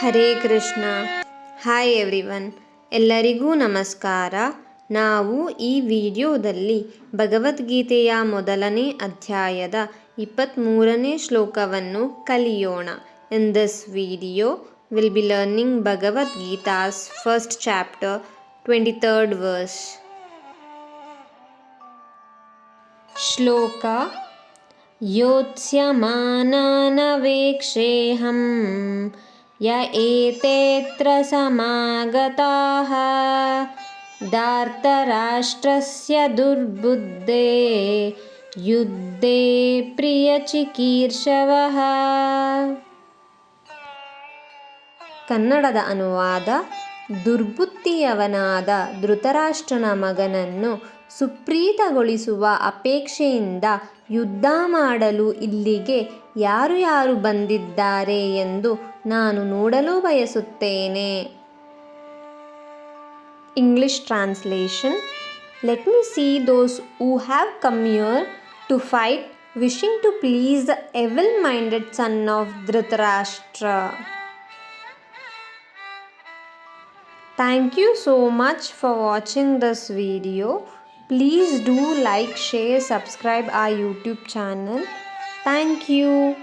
Hare Krishna. Hi everyone ಎಲ್ಲರಿಗೂ ನಮಸ್ಕಾರ. ನಾವು ಈ ವಿಡಿಯೋದಲ್ಲಿ ಭಗವದ್ಗೀತೆಯ ಮೊದಲನೇ ಅಧ್ಯಾಯದ ಇಪ್ಪತ್ತ್ಮೂರನೇ ಶ್ಲೋಕವನ್ನು ಕಲಿಯೋಣ. In this video will be learning Bhagavad Gita's first chapter twenty third verse shloka ಯೋತ್ಸ್ಯಮಾನವೇಕ್ಷೇಹಂ य एतेऽत्र समागताः दार्तराष्ट्रस्य दुर्बुद्धे युद्धे ಪ್ರಿಯಚಿಕೀರ್ಷವಃ ಕನ್ನಡದ ಅನುವಾದ ದುರ್ಬುದ್ಧಿಯವನಾದ ಧೃತರಾಷ್ಟ್ರನ ಮಗನನ್ನು ಸುಪ್ರೀತಗೊಳಿಸುವ ಅಪೇಕ್ಷೆಯಿಂದ ಯುದ್ಧ ಮಾಡಲು ಇಲ್ಲಿಗೆ ಯಾರು ಯಾರು ಬಂದಿದ್ದಾರೆ ಎಂದು ನಾನು ನೋಡಲು ಬಯಸುತ್ತೇನೆ. English translation let me see those who have come here to fight wishing to please the evil minded son of Dhritarashtra Thank you so much for watching this video. Please do like, share, subscribe our YouTube channel. Thank you.